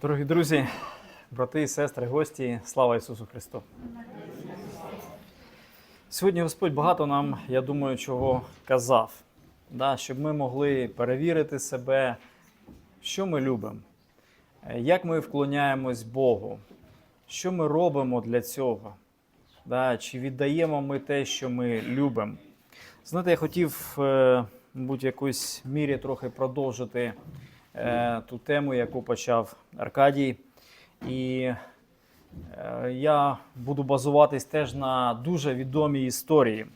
Дорогі друзі, брати і сестри, гості, слава Ісусу Христу! Сьогодні Господь багато нам, я думаю, чого казав, да, щоб ми могли перевірити себе, що ми любимо, як ми вклоняємось Богу, що ми робимо для цього, да, чи віддаємо ми те, що ми любимо. Знаєте, я хотів, е, мабуть, в якійсь мірі трохи продовжити е, ту тему, яку почав Аркадій. І е, я буду базуватись теж на дуже відомій історії.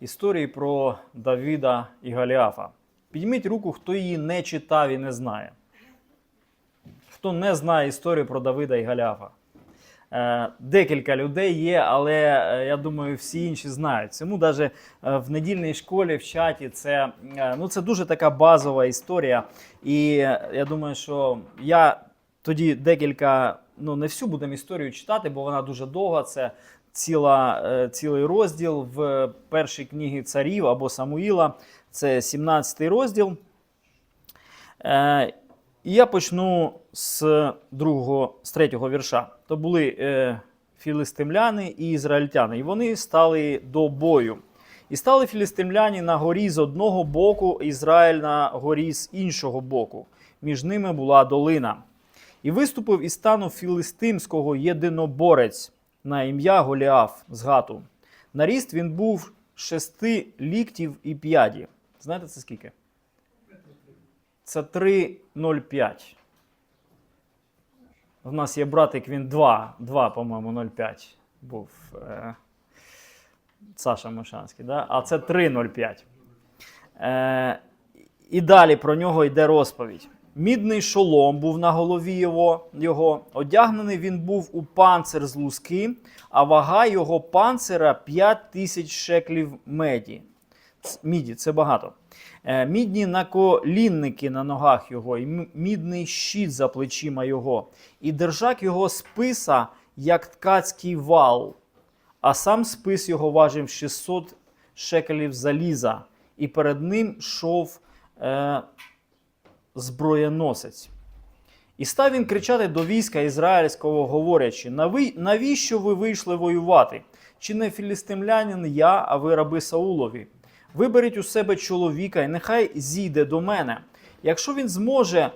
Історії про Давіда і Галіафа. Підніміть руку, хто її не читав і не знає. Хто не знає історію про Давида і Галіафа. Е, Декілька людей є, але е, я думаю, всі інші знають. Цьому навіть в недільній школі в чаті це, е, ну, це дуже така базова історія. І е, я думаю, що я тоді декілька, ну не всю будемо історію читати, бо вона дуже довга. Це ціла, е, цілий розділ в першій книгі царів або Самуїла. Це 17 розділ. І я почну з другого, з третього вірша. То були е, філистимляни і ізраїльтяни, і вони стали до бою. І стали філістимляні на горі з одного боку, Ізраїль на горі з іншого боку. Між ними була долина. І виступив із стану філистимського єдиноборець на ім'я Голіаф з Гату. На ріст він був шести ліктів і п'яді. Знаєте, це скільки? Це 3,05. У нас є братик, він 2, 2 по-моєму, 0,5 був. Е, Саша Мишанський, да? а це 3,05. Е, і далі про нього йде розповідь. Мідний шолом був на голові його, його. Одягнений він був у панцир з луски, а вага його панцира 5 тисяч шеклів меді. Міді, це багато. Е, Мідні наколінники на ногах його, і мідний щит за плечима його, і держак його списа, як ткацький вал а сам спис його важив 600 шекелів заліза, і перед ним йшов е, зброєносець. І став він кричати до війська ізраїльського, говорячи: навіщо ви вийшли воювати? Чи не філістимлянин я, а ви раби Саулові? Виберіть у себе чоловіка, і нехай зійде до мене. Якщо він зможе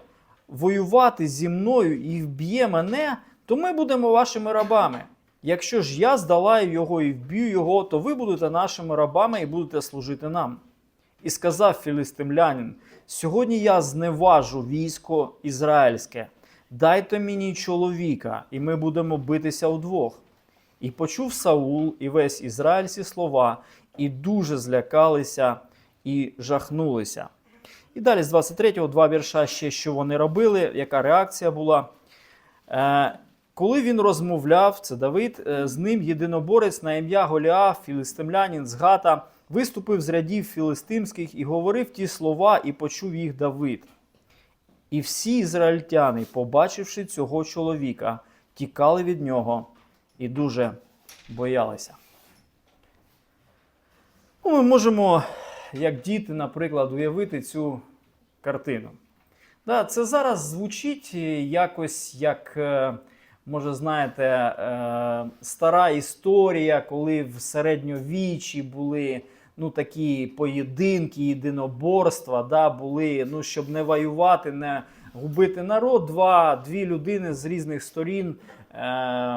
воювати зі мною і вб'є мене, то ми будемо вашими рабами. Якщо ж я здолаю його і вб'ю його, то ви будете нашими рабами і будете служити нам. І сказав філістимлянин: Сьогодні я зневажу військо ізраїльське. Дайте мені чоловіка, і ми будемо битися удвох. І почув Саул і весь Ізраїль ці слова, і дуже злякалися і жахнулися. І далі з 23-го два вірша ще, що вони робили, яка реакція була. Е, коли він розмовляв, це Давид, е, з ним єдиноборець на ім'я Голіаф, філистимлянин з Гата, виступив з рядів філистимських і говорив ті слова, і почув їх Давид. І всі ізраїльтяни, побачивши цього чоловіка, тікали від нього і дуже боялися. Ну, ми можемо, як діти, наприклад, уявити цю картину. Да, це зараз звучить е, якось як, е, може, знаєте, е, стара історія, коли в середньовіччі були ну, такі поєдинки, єдиноборства, да, були, ну, щоб не воювати, не губити народ. Два, дві людини з різних сторін.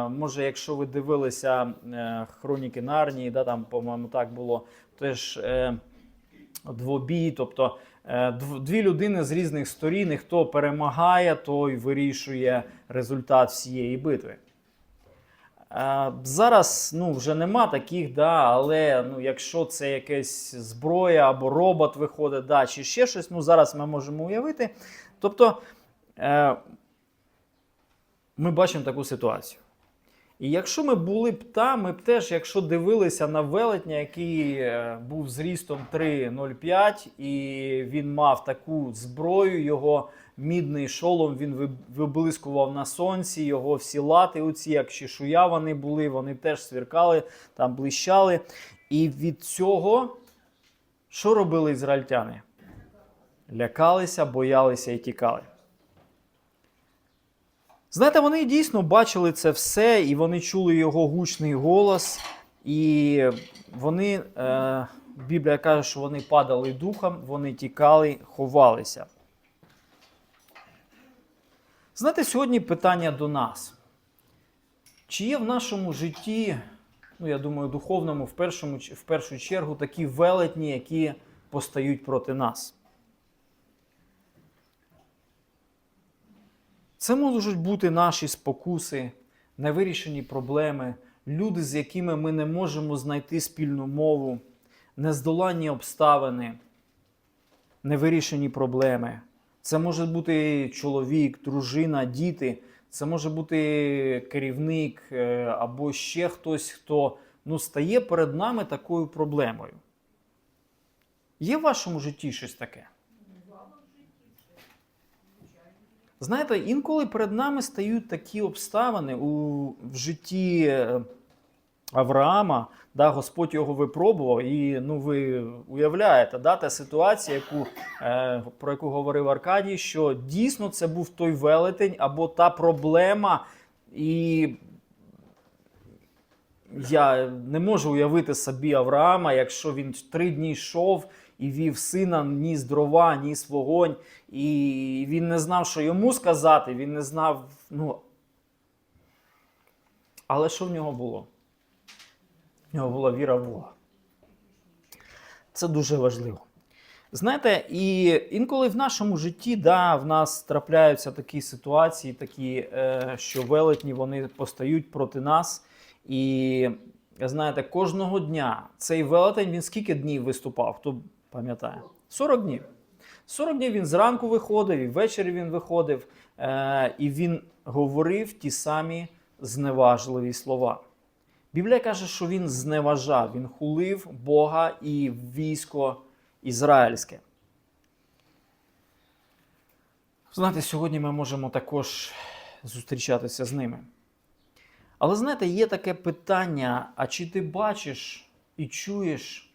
Може, якщо ви дивилися Хроніки Нарнії, да, там, по-моєму, так було, теж. Е, двобій, тобто е, дві людини з різних сторін, і хто перемагає, той вирішує результат всієї битви. Е, Зараз ну, вже нема таких, да, але ну, якщо це якась зброя або робот виходить, да, чи ще щось, ну, зараз ми можемо уявити. Тобто ми бачимо таку ситуацію. І якщо ми були б там, ми б теж, якщо дивилися на велетня, який е, був зрістом 3,05, і він мав таку зброю, його мідний шолом він виблискував на сонці, його всі лати, оці, як чешуя вони були, вони теж свіркали, там блищали. І від цього що робили ізраїльтяни? Лякалися, боялися і тікали. Знаєте, вони дійсно бачили це все, і вони чули його гучний голос, і вони, е, Біблія каже, що вони падали духом, вони тікали, ховалися. Знаєте, сьогодні питання до нас. Чи є в нашому житті, ну я думаю, духовному, в, першому, в першу чергу, такі велетні, які постають проти нас? Це можуть бути наші спокуси, невирішені проблеми, люди, з якими ми не можемо знайти спільну мову, нездоланні обставини, невирішені проблеми. Це може бути чоловік, дружина, діти, це може бути керівник е, або ще хтось, хто ну, стає перед нами такою проблемою. Є в вашому житті щось таке? Знаєте, інколи перед нами стають такі обставини у, в житті е, Авраама, да, Господь його випробував, і ну, ви уявляєте, да, та ситуація, яку, е, про яку говорив Аркадій, що дійсно це був той велетень або та проблема, і я не можу уявити собі Авраама, якщо він три дні йшов і вів сина, ніс дрова, ніс вогонь, і він не знав, що йому сказати, він не знав. ну... Але що в нього було? В нього була віра в Бога. Це дуже важливо. Знаєте, і інколи в нашому житті да, в нас трапляються такі ситуації, такі, е, що велетні вони постають проти нас. І знаєте, кожного дня цей велетень він скільки днів виступав? Хто пам'ятає? 40 днів. 40 днів він зранку виходив, і ввечері він виходив, е, і він говорив ті самі зневажливі слова. Біблія каже, що він зневажав, він хулив Бога і військо ізраїльське. Знаєте, сьогодні ми можемо також зустрічатися з ними. Але знаєте, є таке питання: а чи ти бачиш і чуєш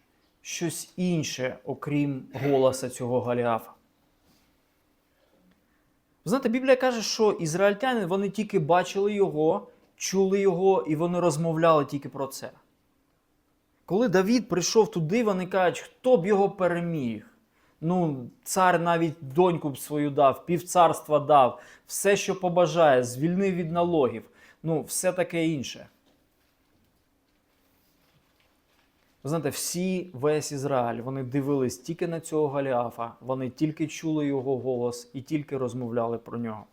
щось інше, окрім голоса цього Галіафа? Знаєте, Біблія каже, що ізраїльтяни вони тільки бачили його, чули його і вони розмовляли тільки про це. Коли Давід прийшов туди, вони кажуть, хто б його переміг? Ну, цар навіть доньку б свою дав, півцарства дав, все, що побажає, звільнив від налогів, ну, все таке інше. Ви знаєте, всі весь Ізраїль, вони дивились тільки на цього Галіафа, вони тільки чули його голос і тільки розмовляли про нього.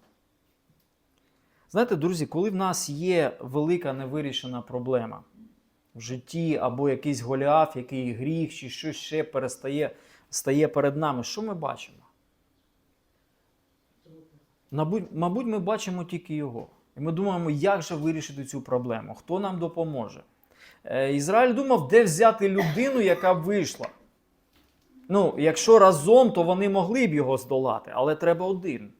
Знаєте, друзі, коли в нас є велика невирішена проблема в житті або якийсь Голіаф, який гріх, чи щось ще перестає, стає перед нами, що ми бачимо? Мабуть, ми бачимо тільки його. І ми думаємо, як же вирішити цю проблему, хто нам допоможе. Е, Ізраїль думав, де взяти людину, яка б вийшла. Ну, якщо разом, то вони могли б його здолати, але треба один.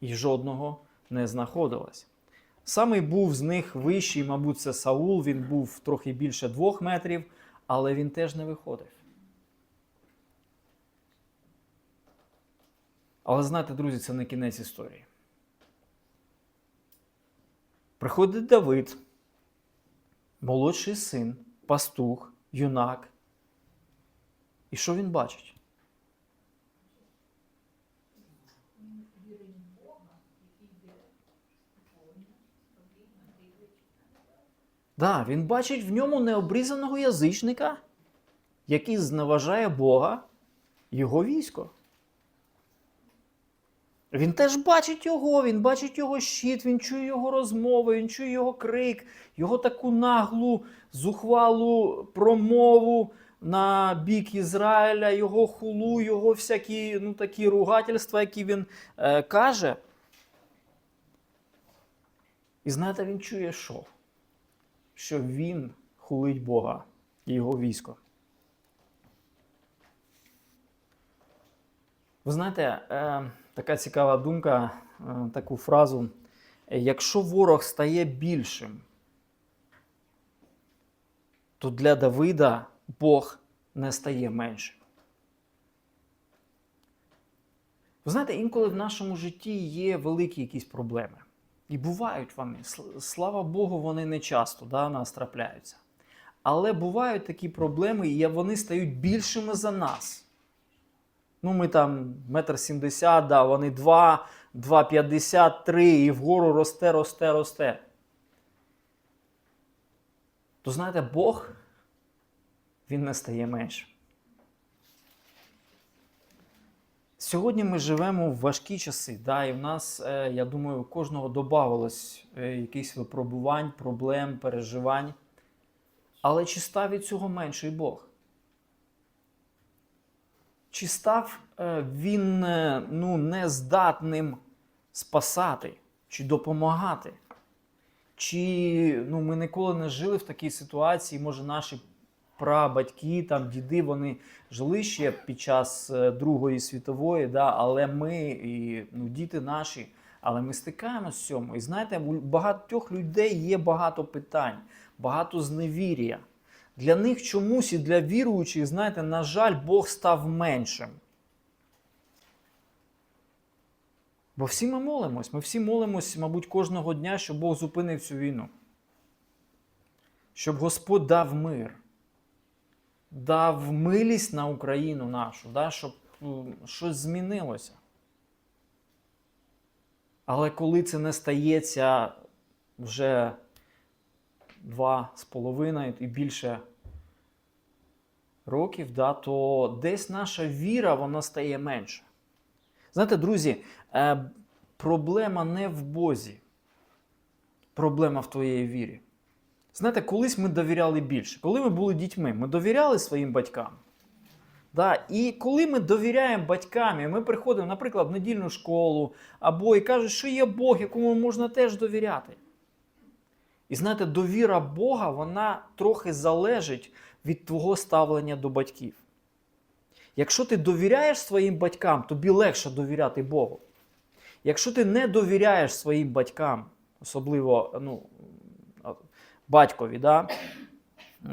І жодного не знаходилось. Самий був з них вищий, мабуть, це Саул, він був трохи більше двох метрів, але він теж не виходив. Але знаєте, друзі, це не кінець історії. Приходить Давид, молодший син, пастух, юнак. І що він бачить? Да, він бачить в ньому необрізаного язичника, який зневажає Бога, його військо. Він теж бачить його, він бачить його щит, він чує його розмови, він чує його крик, його таку наглу, зухвалу промову на бік Ізраїля, його хулу, його всякі ну, такі ругательства, які він е, каже. І знаєте, він чує що? Що він хулить Бога і його військо. Ви знаєте, е, така цікава думка, е, таку фразу. Якщо ворог стає більшим, то для Давида Бог не стає меншим. Ви знаєте, інколи в нашому житті є великі якісь проблеми. І бувають вони. Слава Богу, вони не часто да, нас трапляються. Але бувають такі проблеми, і вони стають більшими за нас. Ну, ми там метр сімдесят, да, вони 2, 2,50, 3, і вгору росте, росте, росте. То знаєте, Бог, він не стає меншим. Сьогодні ми живемо в важкі часи, да, і в нас, е, я думаю, кожного додавалось е, якихось випробувань, проблем, переживань. Але чи став від цього менший Бог? Чи став е, він е, ну, нездатним спасати чи допомагати? Чи ну, ми ніколи не жили в такій ситуації, може, наші прабатьки, там, діди, вони жили ще під час е, Другої світової, да, але ми, і, ну, діти наші, але ми стикаємося з цьому. І знаєте, у багатьох людей є багато питань, багато зневір'я. Для них чомусь і для віруючих, знаєте, на жаль, Бог став меншим. Бо всі ми молимось. Ми всі молимось, мабуть, кожного дня, щоб Бог зупинив цю війну. Щоб Господь дав мир, дав милість на Україну нашу, да, щоб щось змінилося. Але коли це не стається вже два з половиною і більше років, да, то десь наша віра вона стає менше. Знаєте, друзі, е, проблема не в Бозі, проблема в твоїй вірі. Знаєте, колись ми довіряли більше. Коли ми були дітьми, ми довіряли своїм батькам. Да? І коли ми довіряємо батькам, і ми приходимо, наприклад, в недільну школу, або і кажуть, що є Бог, якому можна теж довіряти. І знаєте, довіра Бога, вона трохи залежить від твого ставлення до батьків. Якщо ти довіряєш своїм батькам, тобі легше довіряти Богу. Якщо ти не довіряєш своїм батькам, особливо ну, батькові, да,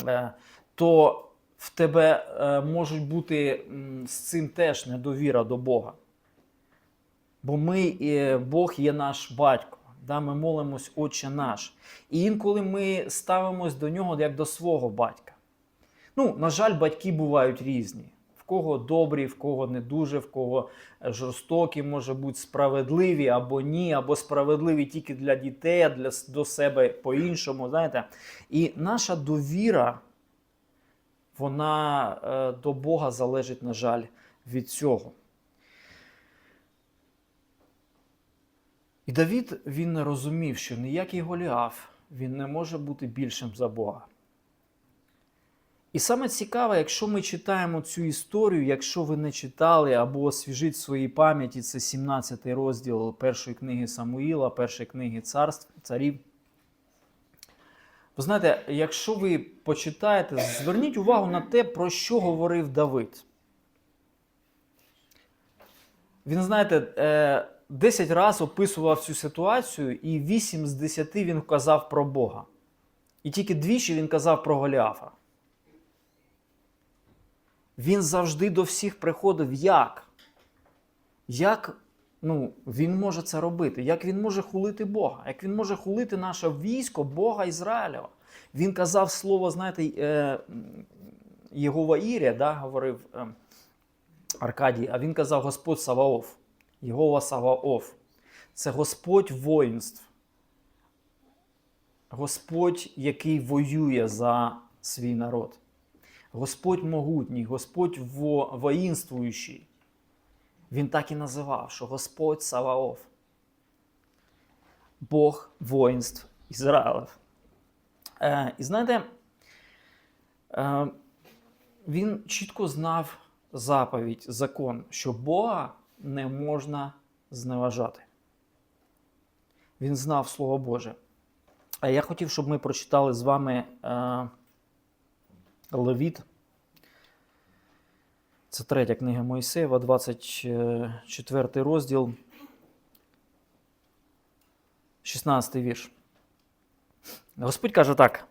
е, то в тебе е, можуть бути з цим теж недовіра до Бога. Бо ми, е, Бог є наш батько. Да, ми молимось Отче наш. І інколи ми ставимось до нього як до свого батька. Ну, на жаль, батьки бувають різні. В кого добрі, в кого не дуже, в кого е, жорстокі, може бути справедливі або ні, або справедливі тільки для дітей, а для, до себе по-іншому. Знаєте? І наша довіра, вона е, до Бога залежить, на жаль, від цього. І Давід він не розумів, що ніякий Голіаф він не може бути більшим за Бога. І саме цікаве, якщо ми читаємо цю історію, якщо ви не читали або освіжіть в своїй пам'яті, це 17 розділ першої книги Самуїла, першої книги царств, царів. Ви знаєте, якщо ви почитаєте, зверніть увагу на те, про що говорив Давид. Він, знаєте, е, 10 разів описував цю ситуацію, і 8 з 10 він казав про Бога. І тільки двічі він казав про Голіафа. Він завжди до всіх приходив як? Як ну, він може це робити? Як він може хулити Бога? Як він може хулити наше військо Бога Ізраїлева? Він казав слово, знаєте, е, Єгова Ірія, да, говорив е, Аркадій, а він казав Господь Саваоф. Єгова Саваоф. Це Господь воїнств. Господь, який воює за свій народ. Господь могутній, Господь во, воїнствуючий. Він так і називав, що Господь Саваоф. Бог воїнств Ізраїлев. Е, і знаєте, е, він чітко знав заповідь, закон, що Бога не можна зневажати. Він знав Слово Боже. А я хотів, щоб ми прочитали з вами е, Левіт. Це третя книга Моїсеєва, 24 розділ, 16 вірш. Господь каже так.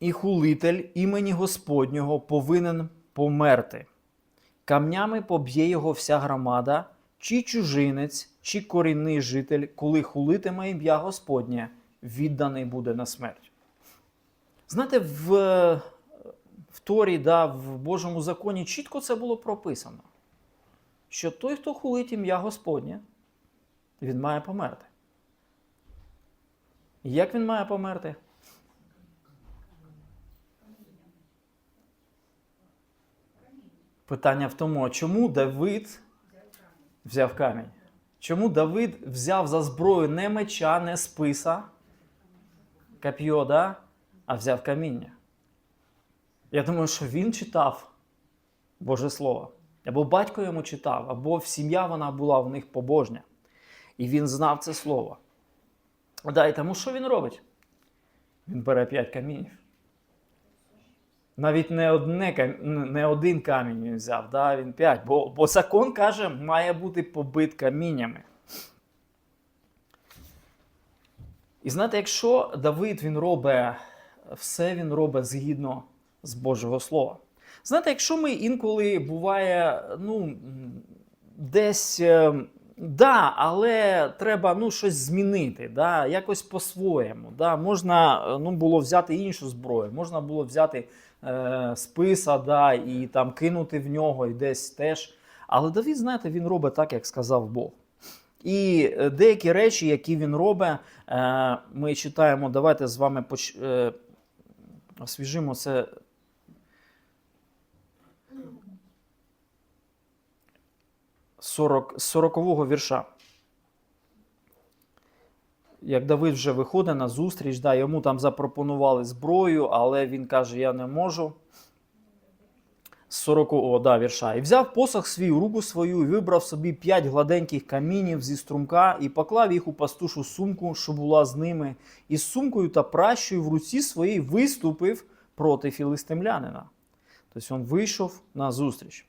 І хулитель імені Господнього повинен померти, Камнями поб'є його вся громада, чи чужинець, чи корінний житель, коли хулитиме ім'я Господнє, відданий буде на смерть. Знаєте, в, в Торі, да, в Божому законі чітко це було прописано, що той, хто хулить ім'я Господнє, він має померти. Як він має померти? Питання в тому, чому Давид взяв камінь? Чому Давид взяв за зброю не меча, не списа, коп'йо, да? а взяв каміння? Я думаю, що він читав Боже Слово. Або батько йому читав, або сім'я вона була в них побожня. І він знав це слово. Да, і тому що він робить? Він бере п'ять камінів. Навіть не, одне, не один камінь він взяв, да, він п'ять. Бо, бо закон каже, має бути побит каміннями. І знаєте, якщо Давид він робить все, він робить згідно з Божого Слова. Знаєте, якщо ми інколи буває, ну, десь. е, Да, але треба ну, щось змінити, да, якось по-своєму. Да. Можна е, ну, було взяти іншу зброю, можна було взяти е, списа да, і там кинути в нього і десь теж. Але Давид, знаєте, він робить так, як сказав Бог. І е, деякі речі, які він робить, е, ми читаємо, давайте з вами поч... освіжимо це. З 40-го вірша. Як Давид вже виходить на зустріч, да, йому там запропонували зброю, але він каже: Я не можу. З 40-го да, вірша. І взяв посох свій у руку свою, і вибрав собі п'ять гладеньких камінів зі струмка, і поклав їх у пастушу сумку, що була з ними, і з сумкою та пращою в руці своїй виступив проти філистимлянина. Тобто він вийшов на зустріч.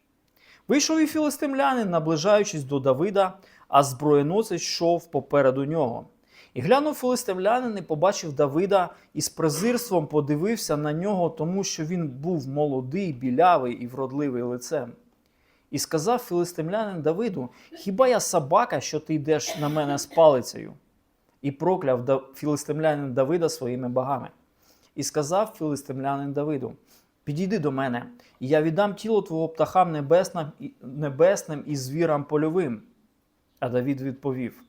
Вийшов і філистимлянин, наближаючись до Давида, а зброєносець йшов попереду нього. І глянув філистимлянин і побачив Давида і з презирством подивився на нього, тому що він був молодий, білявий і вродливий лицем. І сказав філистимлянин Давиду: Хіба я собака, що ти йдеш на мене з палицею? І прокляв філистимлянин Давида своїми богами. І сказав філистимлянин Давиду: Підійди до мене, і я віддам тіло твого птахам небесним, і- звірам польовим. А Давид відповів: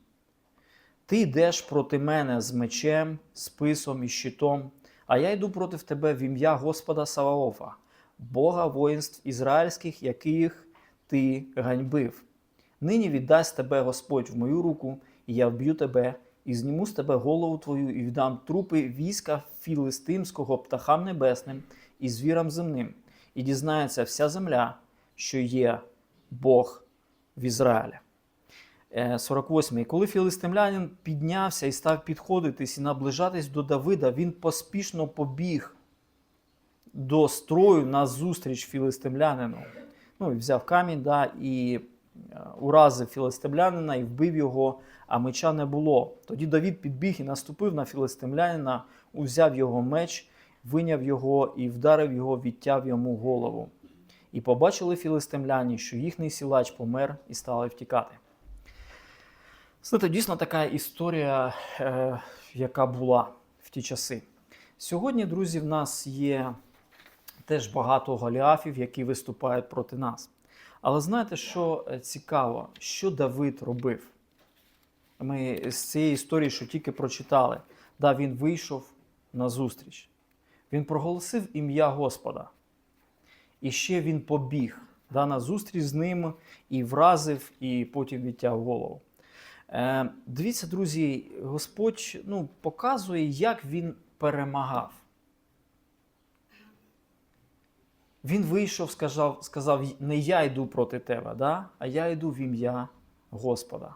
Ти йдеш проти мене з мечем, списом і щитом, а я йду проти тебе в ім'я Господа Саваофа, Бога воїнств ізраїльських, яких ти ганьбив. Нині віддасть тебе Господь в мою руку, і я вб'ю тебе, і зніму з тебе голову твою, і віддам трупи війська філистимського птахам небесним і звірам земним, і дізнається вся земля, що є Бог в Ізраїлі. Е, 48. І коли філистимлянин піднявся і став підходитись і наближатись до Давида, він поспішно побіг до строю на зустріч філистимлянину. Ну, і взяв камінь да, і е, уразив філистимлянина і вбив його, а меча не було. Тоді Давід підбіг і наступив на філистимлянина, узяв його меч, виняв його і вдарив його, відтяв йому голову. І побачили філистимляні, що їхній сілач помер і стали втікати. Знаєте, дійсно така історія, е, яка була в ті часи. Сьогодні, друзі, в нас є теж багато голіафів, які виступають проти нас. Але знаєте, що е, цікаво, що Давид робив? Ми з цієї історії, що тільки прочитали, да, він вийшов на зустріч. Він проголосив ім'я Господа. І ще він побіг да, на зустріч з ним і вразив, і потім відтяв голову. Е, дивіться, друзі, Господь ну, показує, як він перемагав. Він вийшов, сказав, сказав не я йду проти тебе, да? а я йду в ім'я Господа.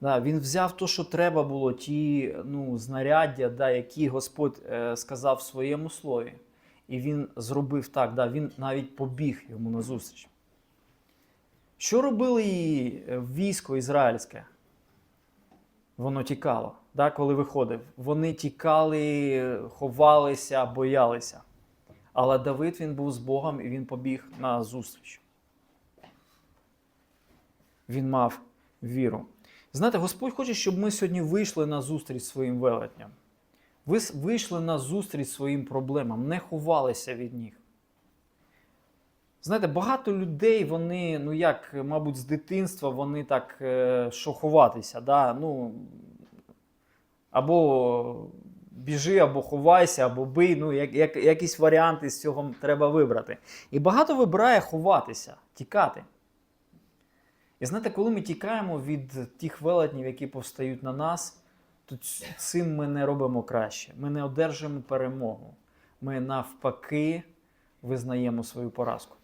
Да, він взяв те, що треба було, ті ну, знаряддя, да, які Господь е, сказав в своєму слові. І він зробив так, да, він навіть побіг йому назустріч. Що робили е, військо ізраїльське? Воно тікало, да, коли виходив. Вони тікали, ховалися, боялися. Але Давид він був з Богом і він побіг на зустріч. він мав віру. Знаєте, Господь хоче, щоб ми сьогодні вийшли на зустріч своїм велетням. Ви вийшли на зустріч своїм проблемам, не ховалися від них. Знаєте, багато людей, вони, ну як, мабуть, з дитинства вони так е, що ховатися. Да? Ну, або біжи, або ховайся, або бий. Ну, як, як, якісь варіанти з цього треба вибрати. І багато вибирає ховатися, тікати. І знаєте, коли ми тікаємо від тих велетнів, які повстають на нас, то цим ми не робимо краще. Ми не одержуємо перемогу. Ми навпаки визнаємо свою поразку.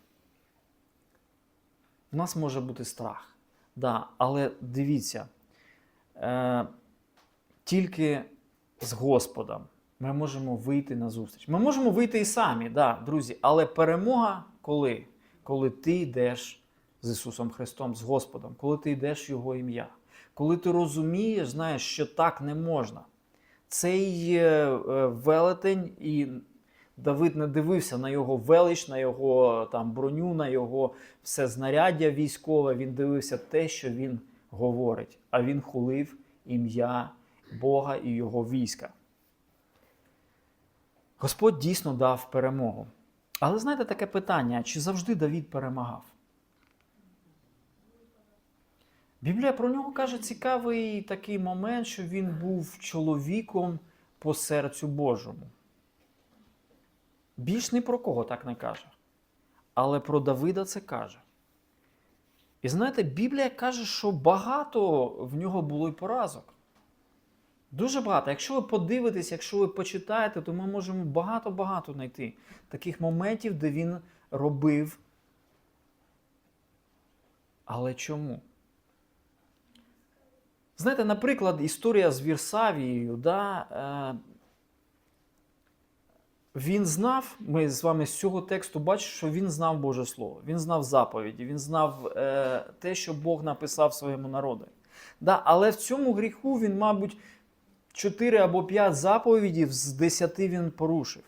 У нас може бути страх. Да, але дивіться, е, тільки з Господом ми можемо вийти на зустріч. Ми можемо вийти і самі, да, друзі, але перемога коли? Коли ти йдеш з Ісусом Христом, з Господом, коли ти йдеш в Його ім'я, коли ти розумієш, знаєш, що так не можна. Цей е, е, велетень і Давид не дивився на його велич, на його там броню, на його все знаряддя військове. Він дивився те, що він говорить, а він хулив ім'я Бога і його війська. Господь дійсно дав перемогу. Але знаєте таке питання: чи завжди Давід перемагав? Біблія про нього каже цікавий такий момент, що він був чоловіком по серцю Божому. Більш ні про кого так не каже. Але про Давида це каже. І знаєте, Біблія каже, що багато в нього було й поразок. Дуже багато. Якщо ви подивитесь, якщо ви почитаєте, то ми можемо багато-багато знайти таких моментів, де він робив. Але чому? Знаєте, наприклад, історія з Вірсавією, да, е, він знав, ми з вами з цього тексту бачимо, що він знав Боже Слово, він знав заповіді, він знав е, те, що Бог написав своєму народу. Да, але в цьому гріху він, мабуть, 4 або 5 заповідів з 10 він порушив.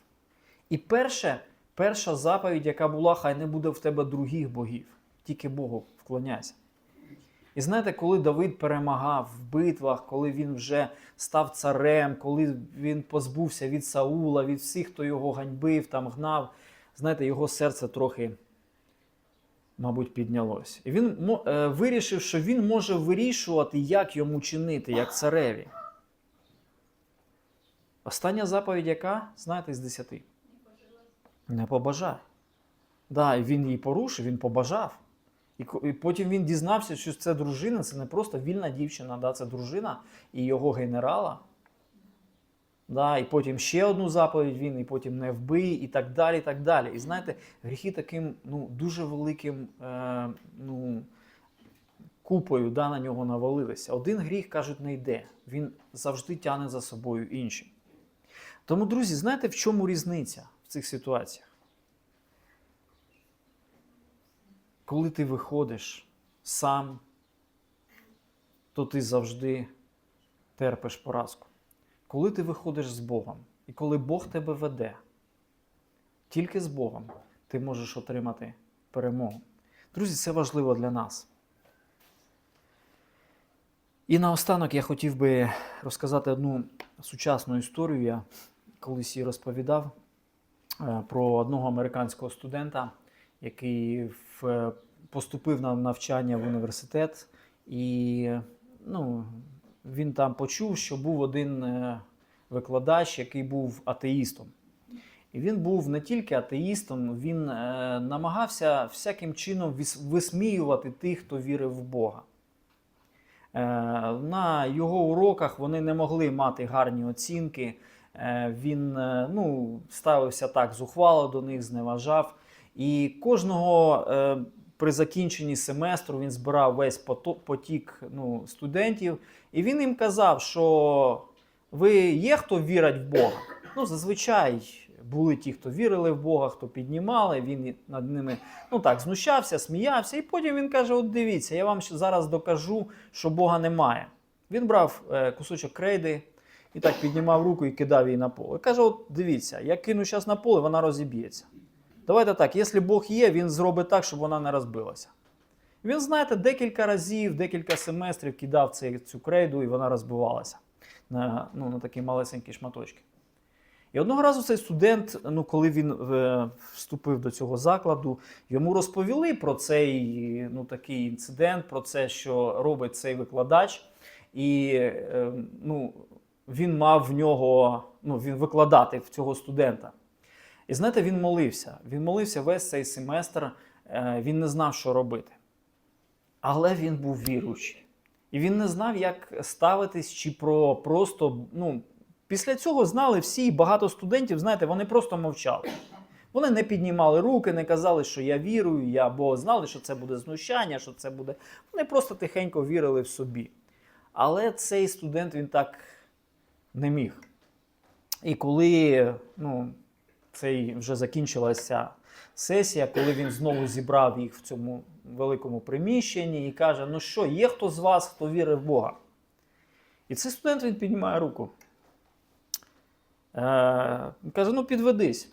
І перше, перша заповідь, яка була, хай не буде в тебе других богів, тільки Богу вклоняйся. І знаєте, коли Давид перемагав в битвах, коли він вже став царем, коли він позбувся від Саула, від всіх, хто його ганьбив, там гнав, знаєте, його серце трохи, мабуть, піднялось. І він е, вирішив, що він може вирішувати, як йому чинити, як цареві. Остання заповідь, яка, знаєте, з десяти? Не побажай. Да, він її порушив, він побажав. І, і потім він дізнався, що це дружина, це не просто вільна дівчина, да, це дружина і його генерала. Да, і потім ще одну заповідь він, і потім не вбий, і так далі. І так далі. І знаєте, гріхи таким ну, дуже великим е, ну, купою да, на нього навалилися. Один гріх, кажуть, не йде. Він завжди тягне за собою інші. Тому, друзі, знаєте, в чому різниця в цих ситуаціях? Коли ти виходиш сам, то ти завжди терпиш поразку. Коли ти виходиш з Богом, і коли Бог тебе веде, тільки з Богом ти можеш отримати перемогу. Друзі, це важливо для нас. І наостанок я хотів би розказати одну сучасну історію. Я колись її розповідав е, про одного американського студента, який в, поступив на навчання в університет, і ну, він там почув, що був один е, викладач, який був атеїстом. І він був не тільки атеїстом, він е, намагався всяким чином висміювати тих, хто вірив в Бога. Е, на його уроках вони не могли мати гарні оцінки. Е, він е, ну, ставився так зухвало до них, зневажав. І кожного е, при закінченні семестру він збирав весь потік ну, студентів, і він їм казав, що ви є хто вірить в Бога. Ну, зазвичай були ті, хто вірили в Бога, хто піднімали, він над ними ну так знущався, сміявся. І потім він каже: От дивіться, я вам зараз докажу, що Бога немає. Він брав е, кусочок крейди і так піднімав руку і кидав її на поле. Каже: От дивіться, я кину зараз на поле, вона розіб'ється. Давайте так, якщо Бог є, він зробить так, щоб вона не розбилася. Він, знаєте, декілька разів, декілька семестрів кидав цю крейду, і вона розбивалася на, ну, на такі малесенькі шматочки. І одного разу цей студент, ну, коли він е, вступив до цього закладу, йому розповіли про цей ну, такий інцидент, про це, що робить цей викладач. І е, ну, він мав в нього ну, він викладати в цього студента. І знаєте, він молився. Він молився весь цей семестр, е, він не знав, що робити. Але він був віруючий. І він не знав, як ставитись, чи про просто. ну, Після цього знали всі, багато студентів, знаєте, вони просто мовчали. Вони не піднімали руки, не казали, що я вірую, я, бо знали, що це буде знущання, що це буде. Вони просто тихенько вірили в собі. Але цей студент він так не міг. І коли ну, цей вже закінчилася сесія, коли він знову зібрав їх в цьому великому приміщенні і каже: Ну що, є хто з вас, хто вірить в Бога? І цей студент він піднімає руку. Е, каже: ну підведись.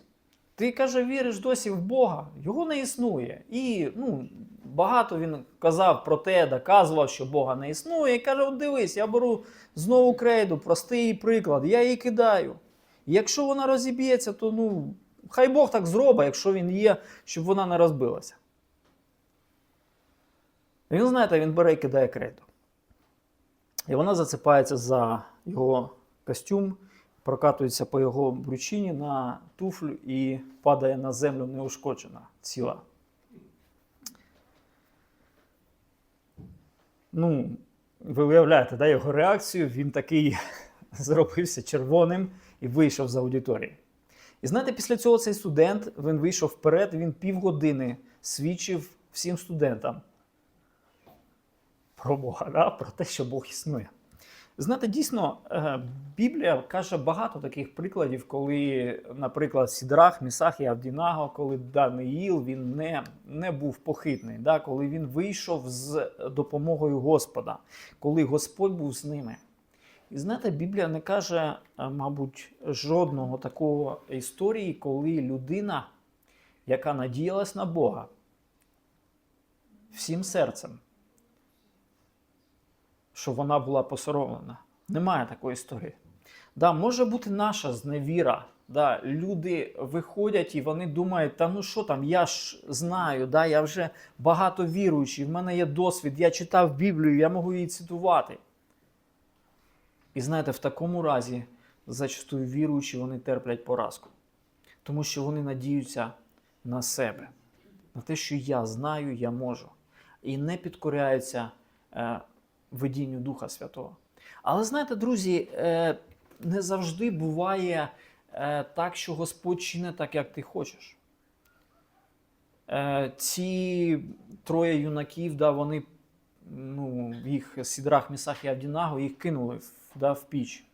Ти каже, віриш досі в Бога, його не існує. І ну, багато він казав про те, доказував, що Бога не існує. І каже: от дивись, я беру знову крейду, простий приклад, я її кидаю. Якщо вона розіб'ється, то ну, хай Бог так зробить, якщо він є, щоб вона не розбилася. Він, знаєте, він бере і кидає крейду. І вона зацепається за його костюм, прокатується по його брючині на туфлю і падає на землю неушкоджена ціла. Ну, ви уявляєте, да, його реакцію, він такий зробився червоним і вийшов з аудиторії. І знаєте, після цього цей студент він вийшов вперед, він півгодини свідчив всім студентам про Бога, да? про те, що Бог існує. Знаєте, дійсно, е, Біблія каже багато таких прикладів, коли, наприклад, Сідрах, Місах і Авдінаго, коли Даниїл він не, не був похитний, да? коли він вийшов з допомогою Господа, коли Господь був з ними. І знаєте, Біблія не каже, е, мабуть, жодного такого історії, коли людина, яка надіялась на Бога всім серцем, що вона була посоромлена. Немає такої історії. Да, може бути наша зневіра. Да, люди виходять і вони думають, та ну що там, я ж знаю, да, я вже багато віруючий, в мене є досвід, я читав Біблію, я можу її цитувати. І знаєте, в такому разі, зачастую віруючі, вони терплять поразку. Тому що вони надіються на себе, на те, що я знаю, я можу. І не підкоряються е, видінню Духа Святого. Але знаєте, друзі, е, не завжди буває е, так, що Господь чине так, як ти хочеш. Е, ці троє юнаків, да, вони ну, їх Сідрах, Місах і Авдінаго, їх кинули в, да, в піч.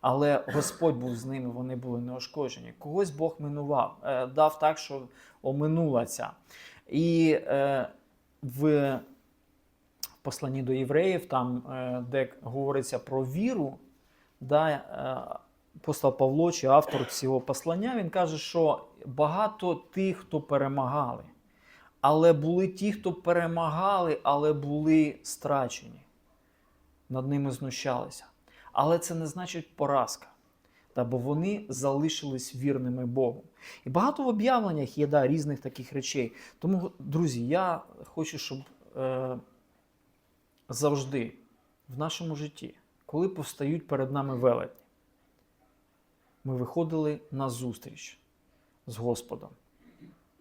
Але Господь був з ними, вони були неошкоджені. Когось Бог минував, е, дав так, що оминула ця. І е, в посланні до євреїв, там, е, де говориться про віру, да, апостол Павло, чи автор цього послання, він каже, що багато тих, хто перемагали. Але були ті, хто перемагали, але були страчені. Над ними знущалися. Але це не значить поразка. Та, бо вони залишились вірними Богу. І багато в об'явленнях є да, різних таких речей. Тому, друзі, я хочу, щоб е, завжди в нашому житті, коли повстають перед нами велетні, ми виходили на зустріч з Господом,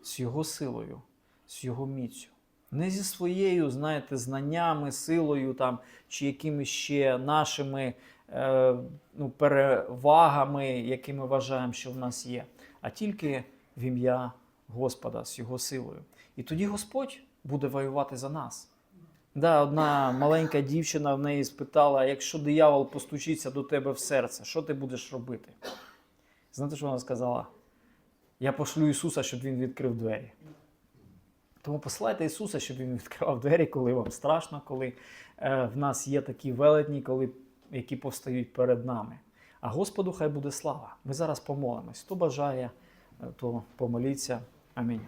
з Його силою, з Його міцю. Не зі своєю, знаєте, знаннями, силою там, чи якимись ще нашими ну, перевагами, які ми вважаємо, що в нас є, а тільки в ім'я Господа з Його силою. І тоді Господь буде воювати за нас. Да, одна маленька дівчина в неї спитала: якщо диявол постучиться до тебе в серце, що ти будеш робити? Знаєте, що вона сказала? Я пошлю Ісуса, щоб Він відкрив двері. Тому посилайте Ісуса, щоб Він відкривав двері, коли вам страшно, коли е, в нас є такі велетні, коли, які повстають перед нами. А Господу хай буде слава. Ми зараз помолимось. Хто бажає, е, то помоліться. Амінь.